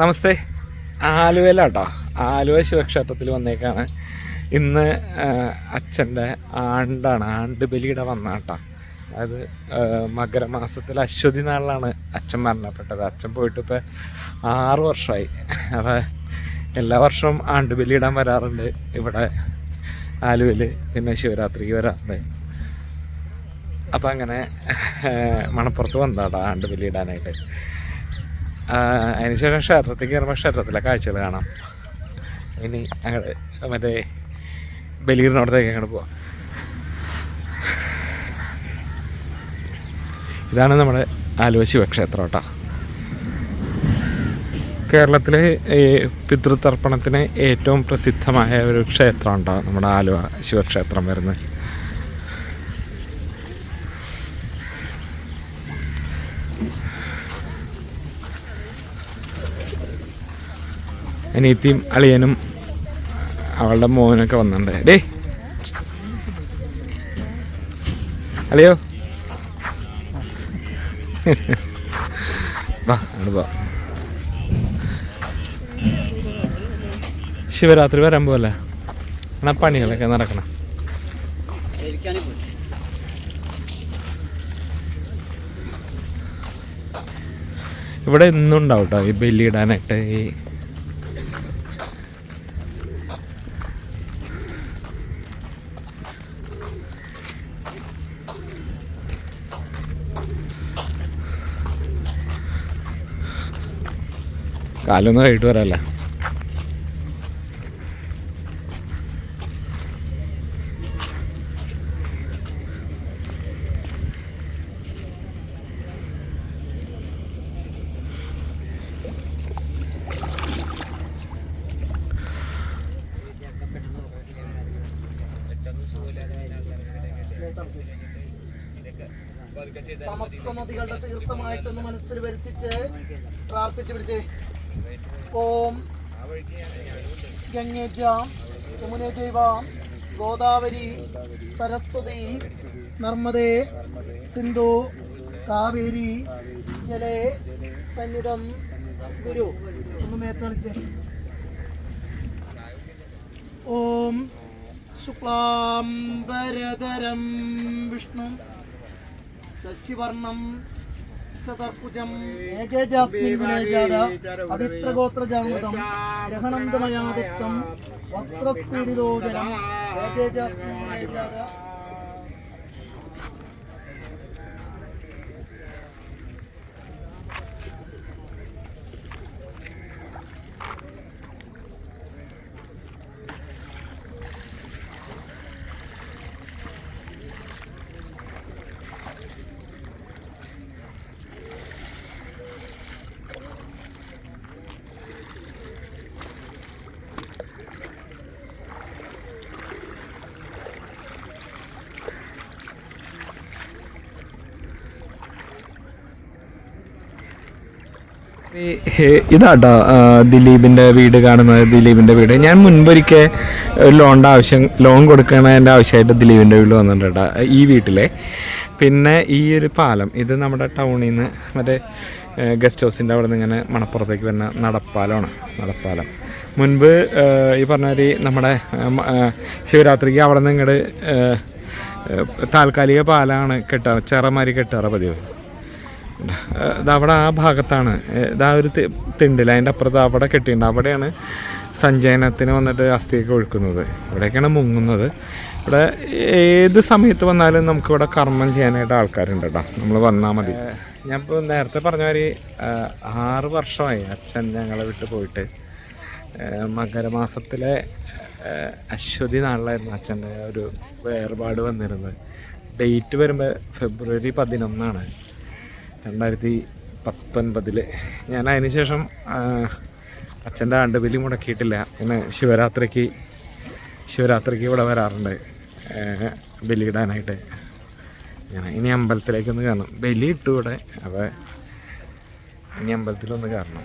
നമസ്തേ. ആലുവയിലാട്ടോ ആലുവ ശിവക്ഷേത്രത്തിൽ വന്നേക്കാണ്. ഇന്ന് അച്ഛന്റെ ആണ്ടാണ് ആണ്ട് ബലിയുടെ വന്നാട്ടോ അത് മകരമാസത്തിൽ അശ്വതി നാളിലാണ് അച്ഛൻ മരണപ്പെട്ടത്. അച്ഛൻ പോയിട്ട് ഇപ്പോൾ ആറ് വർഷമായി അപ്പോൾ എല്ലാ വർഷവും ആണ്ട് ബലിയിടാൻ വരാറുണ്ട്. ഇവിടെ ആലുവയിൽ പിന്നെ ശിവരാത്രിക്ക് വരാറുണ്ട്. അപ്പം അങ്ങനെ മണപ്പുറത്ത് വന്നതാട്ടോ ആണ്ട് ബലിയിടാനായിട്ട്. അതിനുശേഷം ക്ഷേത്രത്തിൽ കയറുമ്പോൾ ക്ഷേത്രത്തിലെ കാഴ്ചകൾ കാണാം. ഇനി അങ്ങോട്ട് മറ്റേ ബലീറിനോടത്തേക്ക് അങ്ങോട്ട് പോവാം. ഇതാണ് നമ്മുടെ ആലുവ ശിവക്ഷേത്രം കേട്ടോ. കേരളത്തിലെ പിതൃതർപ്പണത്തിന് ഏറ്റവും പ്രസിദ്ധമായ ഒരു ക്ഷേത്രം ഉണ്ടോ നമ്മുടെ ആലുവ ശിവക്ഷേത്രം വരുന്നത്. അനിയത്തിയും അളിയനും അവളുടെ മോനൊക്കെ വന്നിട്ടുണ്ട്. ഡേ. അളിയോ. വാ വാ. ശിവരാത്രി വരാൻ പോലെ എന്നാ പണികളൊക്കെ നടക്കണം. ഇവിടെ ഇന്നുണ്ടാവും കേട്ടോ ഈ ബലിയിടാനായിട്ട് ഈ കാലൊന്നും കഴിട്ട് വരാല്ല? സമസ്ത നദികളുടെ തീർത്ഥമായിട്ടൊന്ന് മനസ്സിൽ വരുത്തിച്ച് പ്രാർത്ഥിച്ചു പിടിച്ച്. ഓം. ഗംഗേജാം യമുനെ ജൈവാം. ഗോദാവരി. സരസ്വതി. നർമ്മദേ. സിന്ധു. കാവേരി. ജലേ. സന്നിധം. ഗുരു ഒന്ന് മേത്തളിച്ച് ഓം. ശുക്ലാംബരതരം വിഷ്ണു. ശശിവർണം ചതുർഭുജം ഏകേജാസ്മിൻജാത പവിത്രഗോത്രജാമൃതം ഗ്രഹണന്തമയാദത്തം വസ്ത്രസ്ഫീഡിതോജനം ഏകേജാസ്മിൻജാത ഇതാട്ടോ ദിലീപിന്റെ വീട് കാണുന്നത് ദിലീപിന്റെ വീട്. ഞാൻ മുൻപൊരിക്കൽ ലോണിന്റെ ആവശ്യം ലോൺ കൊടുക്കണതിന്റെ ആവശ്യമായിട്ട് ദിലീപിന്റെ വീട്ടിൽ വന്നിട്ടുണ്ട് ഈ വീട്ടിലെ. പിന്നെ ഈ ഒരു പാലം ഇത് നമ്മുടെ ടൗണിൽ നിന്ന് മറ്റേ ഗസ്റ്റ് ഹൗസിന്റെ അവിടെ നിന്ന് ഇങ്ങനെ മണപ്പുറത്തേക്ക് വരുന്ന നടപ്പാലമാണ് നടപ്പാലം. മുൻപ് ഈ പറഞ്ഞ ഒരു നമ്മുടെ ശിവരാത്രിക്ക് അവിടെ നിന്ന് ഇങ്ങോട്ട് താൽക്കാലിക പാലമാണ് കെട്ടാറ് ചെറമാരി കെട്ടാറ് പതിവ്. അവിടെ ആ ഭാഗത്താണ്. ഇതാ ഒരു തിണ്ടിൽ അതിന്റെ അപ്പുറത്ത് അവിടെ കെട്ടിയിട്ടുണ്ട്. അവിടെയാണ് സഞ്ചയനത്തിന് വന്നിട്ട് അസ്ഥിയൊക്കെ ഒഴുക്കുന്നത്. ഇവിടെയൊക്കെയാണ് മുങ്ങുന്നത്. ഇവിടെ ഏത് സമയത്ത് വന്നാലും നമുക്കിവിടെ കർമ്മം ചെയ്യാനായിട്ട് ആൾക്കാരുണ്ട് കേട്ടോ. നമ്മൾ വന്നാൽ മതി. ഞാൻ ഇപ്പോൾ നേരത്തെ പറഞ്ഞ മാതിരി ആറ് വർഷമായി അച്ഛൻ ഞങ്ങളെ വിട്ട് പോയിട്ട്. മകരമാസത്തിലെ അശ്വതി നാളിലായിരുന്നു അച്ഛന്റെ ഒരു വേർപാട് വന്നിരുന്നത്. ഡേറ്റ് വരുമ്പോൾ ഫെബ്രുവരി പതിനൊന്നാണ്. രണ്ടായിരത്തി പത്തൊൻപതിൽ ഞാൻ അതിന് ശേഷം അച്ഛന്റെ ആണ്ടുബലി മുടക്കിയിട്ടില്ല. പിന്നെ ശിവരാത്രിക്ക് ശിവരാത്രിക്ക് ഇവിടെ വരാറുണ്ട് ബലിയിടാനായിട്ട് ഞാൻ ഇനി അമ്പലത്തിലേക്കൊന്ന് കാണും ബലി ഇട്ടു ഇവിടെ അപ്പോൾ ഇനി അമ്പലത്തിലൊന്ന് കാണണം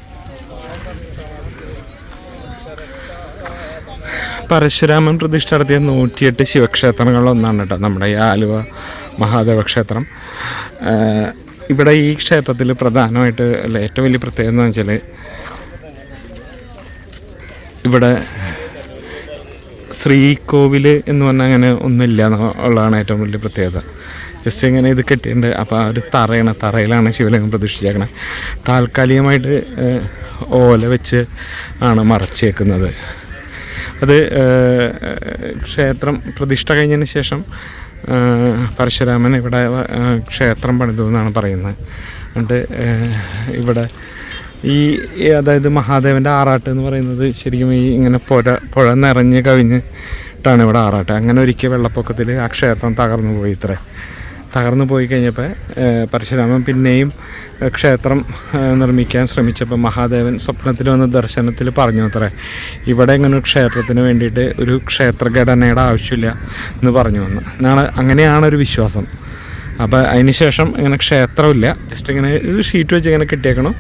പരശുരാമൻ പ്രതിഷ്ഠ നടത്തിയ നൂറ്റിയെട്ട് ശിവക്ഷേത്രങ്ങളിലൊന്നാണ് കേട്ടോ നമ്മുടെ ഈ ആലുവ മഹാദേവ ക്ഷേത്രം. ഇവിടെ ഈ ക്ഷേത്രത്തിൽ പ്രധാനമായിട്ട് അല്ല ഏറ്റവും വലിയ പ്രത്യേകത എന്ന് വെച്ചാൽ ഇവിടെ ശ്രീകോവിൽ എന്ന് പറഞ്ഞാൽ അങ്ങനെ ഒന്നുമില്ല എന്നുള്ളതാണ് ഏറ്റവും വലിയ പ്രത്യേകത. ജസ്റ്റ് ഇങ്ങനെ ഇത് കെട്ടിയിട്ടുണ്ട്. അപ്പോൾ ആ ഒരു തറയാണ് തറയിലാണ് ശിവലിംഗം പ്രതിഷ്ഠിച്ചേക്കണത് താൽക്കാലികമായിട്ട് ഓല വെച്ച് ആണ് മറച്ചേക്കുന്നത്. അത് ക്ഷേത്രം പ്രതിഷ്ഠ കഴിഞ്ഞതിന് ശേഷം പരശുരാമൻ ഇവിടെ ക്ഷേത്രം പണിതു എന്നാണ് പറയുന്നത്. എന്നിട്ട് ഇവിടെ ഈ അതായത് മഹാദേവന്റെ ആറാട്ട് എന്ന് പറയുന്നത് ശരിക്കും ഈ ഇങ്ങനെ പുഴ പുഴ നിറഞ്ഞ് കവിഞ്ഞിട്ടാണ് ഇവിടെ ആറാട്ട്. അങ്ങനെ ഒരിക്കൽ വെള്ളപ്പൊക്കത്തിൽ ആ ക്ഷേത്രം തകർന്നു പോയി ഇത്രേ. തകർന്നു പോയി കഴിഞ്ഞപ്പോൾ പരശുരാമൻ പിന്നെയും ക്ഷേത്രം നിർമ്മിക്കാൻ ശ്രമിച്ചപ്പോൾ മഹാദേവൻ സ്വപ്നത്തിൽ വന്ന ദർശനത്തിൽ പറഞ്ഞു അത്രേ ഇവിടെ ഇങ്ങനെ ക്ഷേത്രത്തിന് വേണ്ടിയിട്ട് ഒരു ക്ഷേത്രഘടനയുടെ ആവശ്യമില്ല എന്ന് പറഞ്ഞു വന്നു. അങ്ങനെയാണ് ഒരു വിശ്വാസം. അപ്പോൾ അതിന് ശേഷം ഇങ്ങനെ ക്ഷേത്രമില്ല. ജസ്റ്റ് ഇങ്ങനെ ഒരു ഷീറ്റ് വെച്ച് ഇങ്ങനെ കിട്ടിയേക്കണം.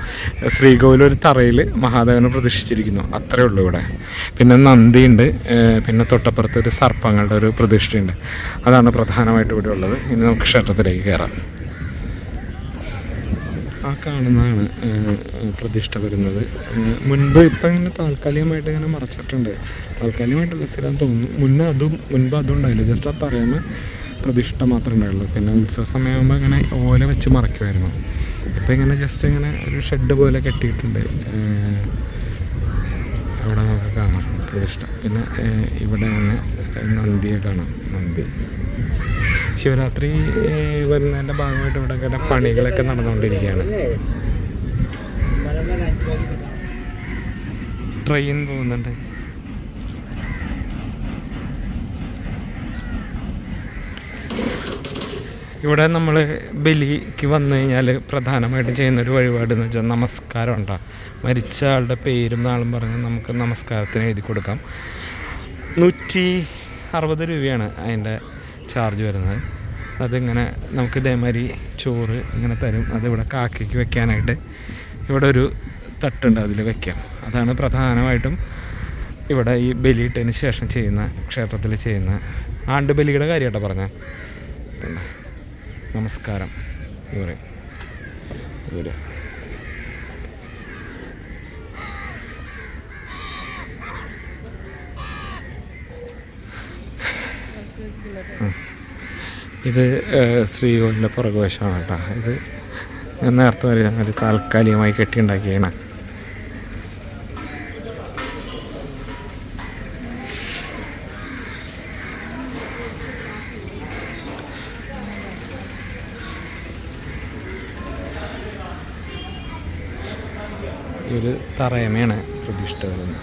ശ്രീകോവിൽ ഒരു തറയിൽ മഹാദേവനെ പ്രതിഷ്ഠിച്ചിരിക്കുന്നു. അത്രേ ഉള്ളൂ ഇവിടെ. പിന്നെ നന്ദിയുണ്ട്. പിന്നെ തൊട്ടപ്പുറത്ത് ഒരു സർപ്പങ്ങളുടെ ഒരു പ്രതിഷ്ഠയുണ്ട്. അതാണ് പ്രധാനമായിട്ട് ഇവിടെ ഉള്ളത്. ഇനി നമുക്ക് ക്ഷേത്രത്തിലേക്ക് കയറാം. ആ കാണുന്നതാണ് പ്രതിഷ്ഠ വരുന്നത്. മുൻപ് ഇപ്പം ഇങ്ങനെ താൽക്കാലികമായിട്ട് ഇങ്ങനെ മറച്ചിട്ടുണ്ട്. താൽക്കാലികമായിട്ടുള്ള സ്ഥിരം തോന്നുന്നു. മുന്നേ അതും മുൻപ് അതും ഉണ്ടായില്ല. ജസ്റ്റ് ആ തറയുന്ന പ്രതിഷ്ഠ മാത്രമേ ഉണ്ടായുള്ളൂ. പിന്നെ ഉത്സവ സമയമാകുമ്പോൾ ഇങ്ങനെ ഓല വെച്ച് മറയ്ക്കുമായിരുന്നു ഇപ്പം ഇങ്ങനെ ജസ്റ്റ് ഇങ്ങനെ ഒരു ഷെഡ് പോലെ കെട്ടിയിട്ടുണ്ട്. അവിടെ നമുക്ക് കാണാം പ്രതിഷ്ഠ. പിന്നെ ഇവിടെ തന്നെ നന്ദിയെ കാണാം. നന്ദി. ശിവരാത്രി വരുന്നതിന്റെ ഭാഗമായിട്ട് ഇവിടെ ഇങ്ങനെ പണികളൊക്കെ നടന്നുകൊണ്ടിരിക്കുകയാണ്. ട്രെയിൻ പോകുന്നുണ്ട്. ഇവിടെ നമ്മൾ ബലിക്ക് വന്നു കഴിഞ്ഞാൽ പ്രധാനമായിട്ടും ചെയ്യുന്ന ഒരു വഴിപാട് എന്ന് വെച്ചാൽ നമസ്കാരം ഉണ്ടാകും മരിച്ച ആളുടെ പേരും നാളും പറഞ്ഞ് നമുക്ക് നമസ്കാരത്തിന് എഴുതി കൊടുക്കാം. നൂറ്റി അറുപത് രൂപയാണ് അതിന്റെ ചാർജ് വരുന്നത്. അതിങ്ങനെ നമുക്ക് ഇതേമാതിരി ചോറ് ഇങ്ങനെ തരും. അതിവിടെ കാക്കയ്ക്ക് വെക്കാനായിട്ട് ഇവിടെ ഒരു തട്ടുണ്ട് അതിൽ വെക്കാം. അതാണ് പ്രധാനമായിട്ടും ഇവിടെ ഈ ബലിയിട്ടതിന് ശേഷം ചെയ്യുന്ന ക്ഷേത്രത്തിൽ ചെയ്യുന്ന ആണ്ട് ബലിയുടെ കാര്യമായിട്ടാണ് പറഞ്ഞത് നമസ്കാരം. എന്ന് പറയും ഇവർ ഇത് സ്ത്രീകളുടെ പുറകുവശമാണ് കേട്ടോ. ഇത് ഞാൻ നേരത്തെ പറയാം അത് താൽക്കാലികമായി കെട്ടിയുണ്ടാക്കിയാണ് ഒരു തറയമയാണ് പ്രതിഷ്ഠകളെന്ന്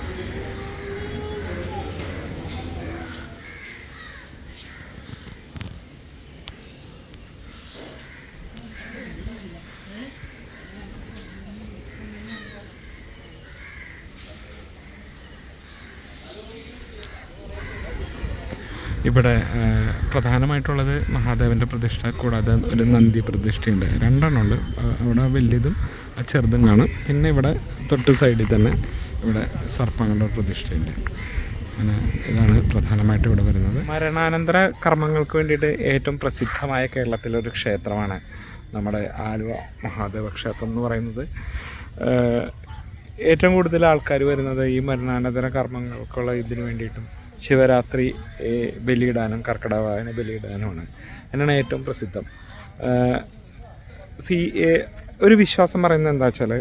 ഇവിടെ പ്രധാനമായിട്ടുള്ളത് മഹാദേവന്റെ പ്രതിഷ്ഠ കൂടാതെ ഒരു നന്ദി പ്രതിഷ്ഠയുണ്ട്. രണ്ടെണ്ണമുണ്ട് അവിടെ വലിയതും ചെറുതും കാണും. പിന്നെ ഇവിടെ തൊട്ട് സൈഡിൽ തന്നെ ഇവിടെ സർപ്പങ്ങളുടെ പ്രതിഷ്ഠയുണ്ട്. അങ്ങനെ ഇതാണ് പ്രധാനമായിട്ട് ഇവിടെ വരുന്നത്. മരണാനന്തര കർമ്മങ്ങൾക്ക് വേണ്ടിയിട്ട് ഏറ്റവും പ്രസിദ്ധമായ കേരളത്തിലെ ഒരു ക്ഷേത്രമാണ് നമ്മുടെ ആലുവ മഹാദേവ ക്ഷേത്രം എന്ന് പറയുന്നത്. ഏറ്റവും കൂടുതൽ ആൾക്കാർ വരുന്നത് ഈ മരണാനന്തര കർമ്മങ്ങൾക്കുള്ള ഇതിന് വേണ്ടിയിട്ടും ശിവരാത്രി ബലിയിടാനും കർക്കിടവായന ബലിയിടാനുമാണ്. അതിനാണ് ഏറ്റവും പ്രസിദ്ധം. സി ഒരു വിശ്വാസം പറയുന്നത് എന്താ വെച്ചാൽ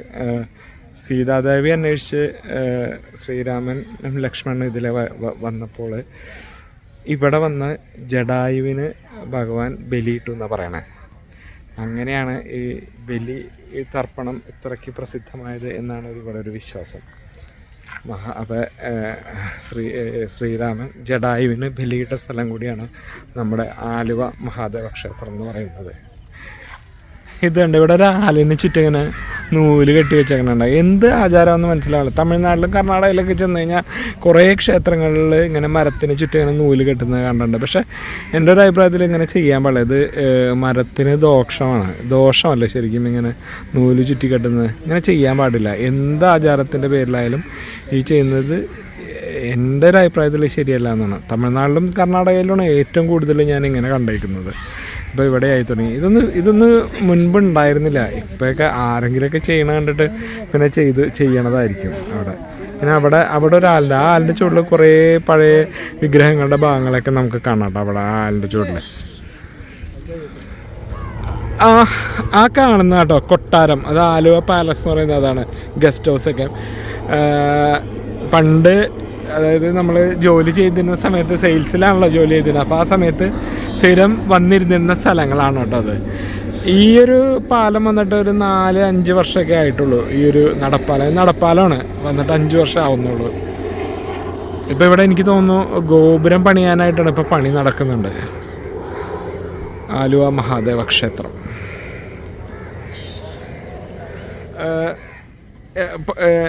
സീതാദേവി അന്വേഷിച്ച് ശ്രീരാമൻ ലക്ഷ്മണൻ ഇതിൽ വന്നപ്പോൾ ഇവിടെ വന്ന് ജഡായുവിന് ഭഗവാൻ ബലിയിട്ടു എന്നാണ് പറയണേ. അങ്ങനെയാണ് ഈ ബലി ഈ തർപ്പണം ഇത്രയ്ക്ക് പ്രസിദ്ധമായത് എന്നാണ് ഇവിടെ ഒരു വിശ്വാസം. മഹാ അപ്പോൾ ശ്രീ ശ്രീരാമൻ ജഡായുവിന് ബലിയിട്ട സ്ഥലം കൂടിയാണ് നമ്മുടെ ആലുവ മഹാദേവ ക്ഷേത്രം എന്ന് പറയുന്നത്. ഇതുണ്ട് ഇവിടെ ഒരു ആലിന് ചുറ്റും ഇങ്ങനെ നൂൽ കെട്ടി വെച്ചേക്കണുണ്ട്. എന്ത് ആചാരമെന്ന് മനസ്സിലാവില്ല തമിഴ്നാട്ടിലും കർണാടകയിലൊക്കെ ചെന്ന് കഴിഞ്ഞാൽ കുറേ ക്ഷേത്രങ്ങളിൽ ഇങ്ങനെ മരത്തിന് ചുറ്റും ഇങ്ങനെ നൂൽ കെട്ടുന്നത് കണ്ടിട്ടുണ്ട്. പക്ഷേ എന്റെ ഒരു അഭിപ്രായത്തിൽ ഇങ്ങനെ ചെയ്യാൻ പാടില്ല. ഇത് മരത്തിന് ദോഷമാണ്. ദോഷമല്ല ശരിക്കും ഇങ്ങനെ നൂൽ ചുറ്റി കെട്ടുന്നത്? ഇങ്ങനെ ചെയ്യാൻ പാടില്ല. എന്ത് ആചാരത്തിന്റെ പേരിലായാലും ഈ ചെയ്യുന്നത് എന്റെ ഒരു അഭിപ്രായത്തിൽ ശരിയല്ല എന്നാണ്. തമിഴ്നാട്ടിലും കർണാടകയിലുമാണ് ഏറ്റവും കൂടുതൽ ഞാൻ ഇങ്ങനെ കണ്ടേക്കുന്നത്. ഇപ്പോൾ ഇവിടെ ആയി തുടങ്ങി. ഇതൊന്ന് ഇതൊന്ന് മുൻപ് ഉണ്ടായിരുന്നില്ല. ഇപ്പോഴൊക്കെ ആരെങ്കിലുമൊക്കെ ചെയ്യണ കണ്ടിട്ട് പിന്നെ ചെയ്ത് ചെയ്യണതായിരിക്കും അവിടെ. പിന്നെ അവിടെ അവിടെ ഒരു ആലിന്റെ ആ ആലിന്റെ ചുവട്ടിൽ കുറേ പഴയ വിഗ്രഹങ്ങളുടെ ഭാഗങ്ങളൊക്കെ നമുക്ക് കാണാം കേട്ടോ അവിടെ ആ ആലിന്റെ ചുവട്ടിൽ ആ ആ കാണുന്ന കേട്ടോ കൊട്ടാരം. അത് ആലുവ പാലസ് എന്ന് പറയുന്നത് അതാണ് ഗസ്റ്റ് ഹൗസൊക്കെ പണ്ട് അതായത് നമ്മൾ ജോലി ചെയ്തിരുന്ന സമയത്ത് സെയിൽസിലാണല്ലോ ജോലി ചെയ്തിരുന്നത്. അപ്പോൾ ആ സമയത്ത് സ്ഥിരം വന്നിരുന്നിരുന്ന സ്ഥലങ്ങളാണ് കേട്ടോ അത്. ഈ ഒരു പാലം വന്നിട്ട് ഒരു നാല് അഞ്ച് വർഷമൊക്കെ ആയിട്ടുള്ളൂ ഈ ഒരു നടപ്പാലം. നടപ്പാലമാണ്. വന്നിട്ട് അഞ്ച് വർഷം ആവുന്നുള്ളൂ. ഇപ്പോൾ ഇവിടെ എനിക്ക് തോന്നുന്നു ഗോപുരം പണിയാനായിട്ടാണ് ഇപ്പോൾ പണി നടക്കുന്നുണ്ട്. ആലുവ മഹാദേവ ക്ഷേത്രം.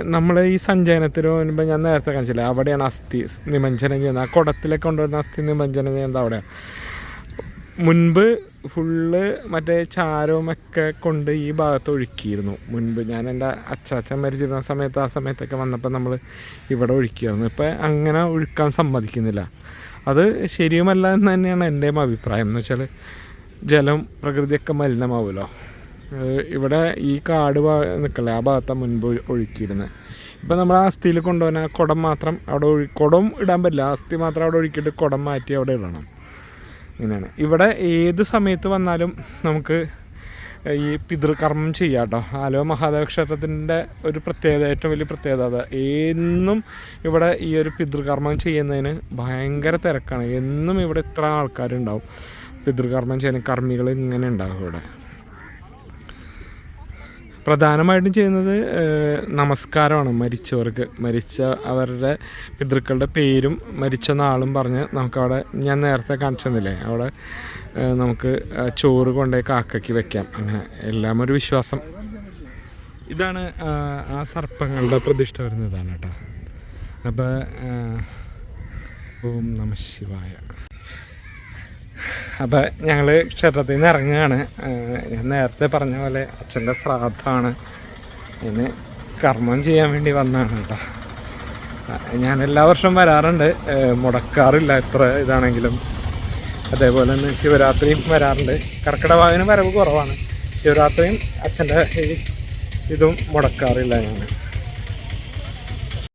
നമ്മൾ ഈ സഞ്ചയനത്തിന് മുൻപ് ഞാൻ നേരത്തെ കാണിച്ചില്ല? അവിടെയാണ് അസ്ഥി നിമഞ്ജനം ചെയ്യുന്നത്. ആ കുടത്തിലേക്ക് കൊണ്ടുവരുന്ന അസ്ഥി നിമഞ്ജനം ചെയ്യുന്നത് അവിടെയാണ് മുൻപ് ഫുള്ള് മറ്റേ ചാരവും ഒക്കെ കൊണ്ട് ഈ ഭാഗത്ത് ഒഴുക്കിയിരുന്നു. മുൻപ് ഞാൻ എന്റെ അച്ചാച്ചൻ മരിച്ചിരുന്ന സമയത്ത് ആ സമയത്തൊക്കെ വന്നപ്പോൾ നമ്മൾ ഇവിടെ ഒഴുക്കിയിരുന്നു ഇപ്പം അങ്ങനെ ഒഴുക്കാൻ സമ്മതിക്കുന്നില്ല. അത് ശരിയുമല്ല എന്ന് തന്നെയാണ് എന്റെയും അഭിപ്രായം. എന്ന് വെച്ചാൽ ജലം പ്രകൃതിയൊക്കെ മലിനമാവുമല്ലോ. ഇവിടെ ഈ കാട് നിൽക്കല്ലേ ആ ഭാഗത്താണ് മുൻപ് ഒഴു- ഒഴുക്കിയിരുന്നത് ഇപ്പം നമ്മൾ ആ അസ്ഥിയിൽ കൊണ്ടുപോകാൻ ആ കുടം മാത്രം അവിടെ ഒഴി കുടം ഇടാൻ പറ്റില്ല. അസ്ഥി മാത്രം അവിടെ ഒഴുക്കിയിട്ട് കുടം മാറ്റി അവിടെ ഇടണം. ഇങ്ങനെയാണ്. ഇവിടെ ഏത് സമയത്ത് വന്നാലും നമുക്ക് ഈ പിതൃകർമ്മം ചെയ്യാം കേട്ടോ ആലുവ മഹാദേവ ക്ഷേത്രത്തിന്റെ ഒരു പ്രത്യേകത ഏറ്റവും വലിയ പ്രത്യേകത അത്. എന്നും ഇവിടെ ഈ ഒരു പിതൃകർമ്മം ചെയ്യുന്നതിന് ഭയങ്കര തിരക്കാണ്. എന്നും ഇവിടെ ഇത്ര ആൾക്കാരുണ്ടാവും. പിതൃകർമ്മം ചെയ്യുന്ന കർമ്മികൾ ഇങ്ങനെ ഉണ്ടാകും ഇവിടെ. പ്രധാനമായിട്ടും ചെയ്യുന്നത് നമസ്കാരമാണ്. മരിച്ചവർക്ക് മരിച്ച അവരുടെ പിതൃക്കളുടെ പേരും മരിച്ച നാളും പറഞ്ഞ് നമുക്കവിടെ ഞാൻ നേരത്തെ കാണിച്ചു തന്നില്ലേ അവിടെ നമുക്ക് ചോറ് കൊണ്ടേ കാക്കയ്ക്ക് വെക്കാം. അങ്ങനെ എല്ലാം ഒരു വിശ്വാസം. ഇതാണ് ആ സർപ്പങ്ങളുടെ പ്രതിഷ്ഠ വരുന്നതാണ് കേട്ടോ. അപ്പോൾ ഓം നമ ശിവായ. അപ്പം ഞങ്ങൾ ക്ഷേത്രത്തിൽ നിന്ന് ഇറങ്ങുകയാണ് ഞാൻ നേരത്തെ പറഞ്ഞ പോലെ അച്ഛന്റെ ശ്രാദ്ധമാണ്. ഇനി കർമ്മം ചെയ്യാൻ വേണ്ടി വന്നതാണ് കേട്ടോ. ഞാൻ എല്ലാ വർഷവും വരാറുണ്ട്. മുടക്കാറില്ല എത്ര ഇതാണെങ്കിലും. അതേപോലെ തന്നെ ശിവരാത്രിയും വരാറുണ്ട്. കർക്കിടക വാവിന് വരവ് കുറവാണ്. ശിവരാത്രിയും അച്ഛന്റെ ഇതും മുടക്കാറില്ല ഞാൻ.